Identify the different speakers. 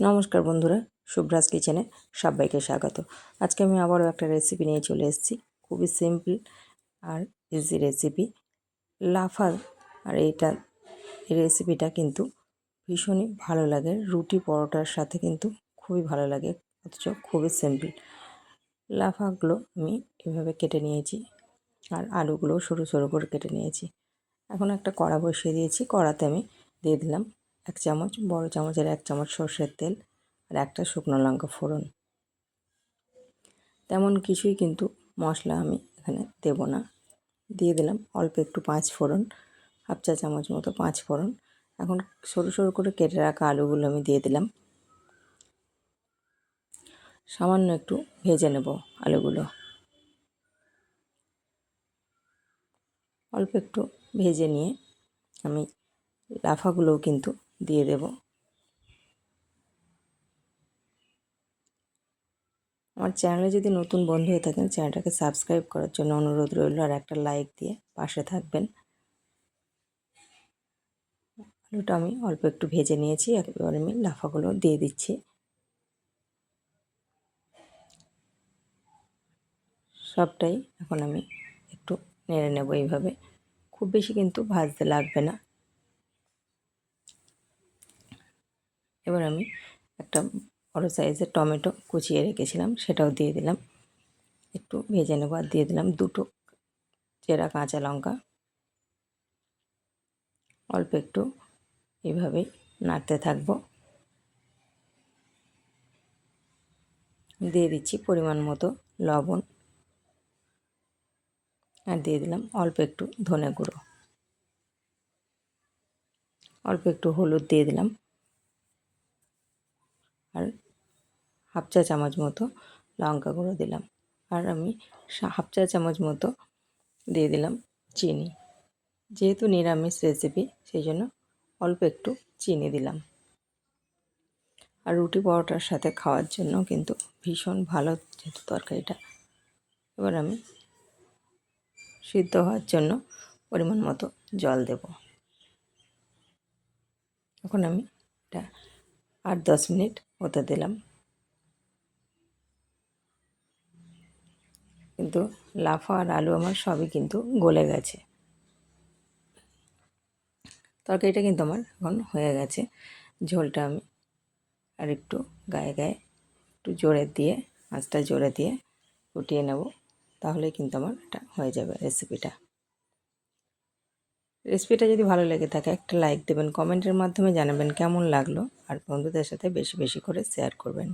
Speaker 1: নমস্কার বন্ধুরা শুভ্রাজ কিচেনে সবাইকে স্বাগত। আজকে আমি আবারও একটা রেসিপি নিয়ে চলে এসেছি, খুবই সিম্পল আর ইজি রেসিপি লাফা আর এইটা, এই রেসিপিটা কিন্তু ভীষণই ভালো লাগে। রুটি পরোটার সাথে কিন্তু খুবই ভালো লাগে, অথচ খুবই সিম্পল লাফাগুলো আমি এভাবে কেটে নিয়েছি আর আলুগুলো সরু সরু করে কেটে নিয়েছি। এখন একটা কড়া বসিয়ে দিয়েছি, কড়াতে আমি দিয়ে দিলাম এক চামচ, বড় চামচের এক চামচ সর্ষের তেল আর একটা শুকনো লঙ্কা ফোড়ন। তেমন কিছুই কিন্তু মশলা আমি এখানে দেব না। দিয়ে দিলাম অল্প একটু পাঁচ ফোড়ন, হাফ চা চামচ মতো পাঁচ ফোড়ন। এখন সরু সরু করে কেটে রাখা আলুগুলো আমি দিয়ে দিলাম। সামান্য একটু ভেজে নেব আলুগুলো। অল্প একটু ভেজে নিয়ে আমি লাফাগুলোও কিন্তু দিয়ে দেব। আমার চ্যানেলে যদি নতুন বন্ধু হয়ে থাকেন, চ্যানেলটাকে সাবস্ক্রাইব করার জন্য অনুরোধ রইল আর একটা লাইক দিয়ে পাশে থাকবেন। আলুটা আমি অল্প একটু ভেজে নিয়েছি এবার আমি লাফাগুলো দিয়ে দিচ্ছি। সবটাই এখন আমি একটু নেড়ে নেব এইভাবে। খুব বেশি কিন্তু ভাজতে লাগবে না। এবার আমি একটা বড়ো সাইজের টমেটো কুচিয়ে রেখেছিলাম, সেটাও দিয়ে দিলাম। একটু ভেজে নেব আর দিয়ে দিলাম দুটো চেরা কাঁচা লঙ্কা। অল্প একটু এইভাবেই নাড়তে থাকব। দিয়ে দিচ্ছি পরিমাণ মতো লবণ। আর দিয়ে দিলাম অল্প একটু ধনে গুঁড়ো। অল্প একটু হলুদ দিয়ে দিলাম আর হাফ চা চামচ মতো লঙ্কা গুঁড়ো দিলাম। আর আমি হাফ চা চামচ মতো দিয়ে দিলাম চিনি। যেহেতু নিরামিষ রেসিপি সেই জন্য অল্প একটু চিনি দিলাম। আর রুটি পরোটার সাথে খাওয়ার জন্য কিন্তু ভীষণ ভালো যেহেতু তরকারিটা। এবার আমি সিদ্ধ হওয়ার জন্য পরিমাণ মতো জল দেব। এখন আমি এটা আট দশ মিনিট হতে দিলাম। কিন্তু লাফা আর আলু আমার সবই কিন্তু গলে গেছে। তরকারিটা কিন্তু আমার এখন হয়ে গেছে। ঝোলটা আমি আর একটু গায়ে গায়ে একটু জোরে দিয়ে, আঁচটা জোরে দিয়ে ফুটিয়ে নেব। তাহলেই কিন্তু আমার এটা হয়ে যাবে রেসিপিটা রেসিপিটা যদি ভালো লেগে থাকে একটা লাইক দেবেন কমেন্টের মাধ্যমে জানাবেন কেমন লাগল। আর বন্ধুদের সাথে বেশি বেশি করে শেয়ার করবেন।